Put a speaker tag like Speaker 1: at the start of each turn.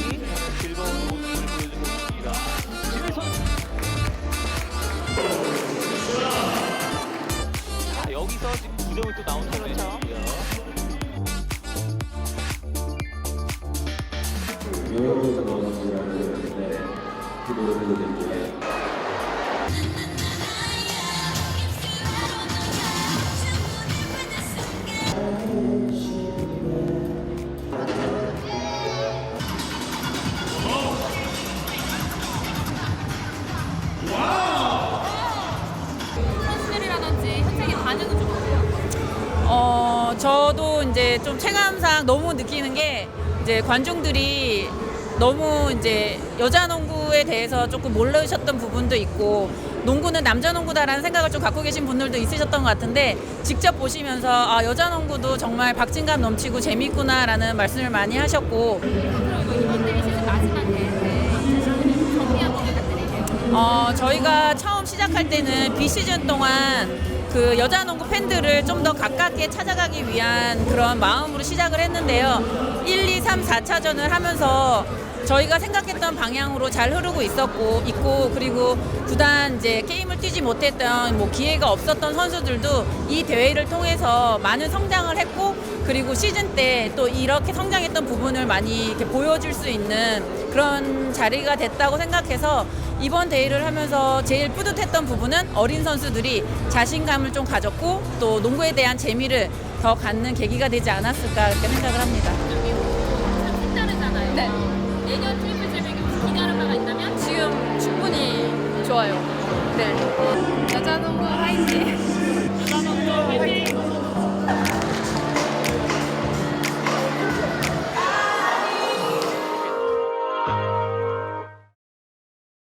Speaker 1: 굉장히 즐거운 모습을
Speaker 2: 보여주고
Speaker 1: 있습니다. 자,
Speaker 3: 여기서 지금 9점이 또 나온 상황이고요.
Speaker 2: 유명해서 넣었는데 그대로 되게 반응은 좀 어때요?
Speaker 4: 어, 저도 이제 좀 체감상 너무 느끼는 게 이제 관중들이 너무 이제 여자 농구에 대해서 조금 모르셨던 부분도 있고 농구는 남자 농구다라는 생각을 좀 갖고 계신 분들도 있으셨던 것 같은데 직접 보시면서 아, 여자 농구도 정말 박진감 넘치고 재밌구나라는 말씀을 많이 하셨고. 어, 저희가 처음 시작할 때는 비시즌 동안 그 여자 농구 팬들을 좀 더 가깝게 찾아가기 위한 그런 마음으로 시작을 했는데요. 1, 2, 3, 4차전을 하면서 저희가 생각했던 방향으로 잘 흐르고 있었고 있고 그리고 구단 이제 게임을 뛰지 못했던 뭐 기회가 없었던 선수들도 이 대회를 통해서 많은 성장을 했고 그리고 시즌 때 또 이렇게 성장했던 부분을 많이 이렇게 보여줄 수 있는 그런 자리가 됐다고 생각해서 이번 대회를 하면서 제일 뿌듯했던 부분은 어린 선수들이 자신감을 좀 가졌고 또 농구에 대한 재미를 더 갖는 계기가 되지 않았을까 이렇게 생각을 합니다.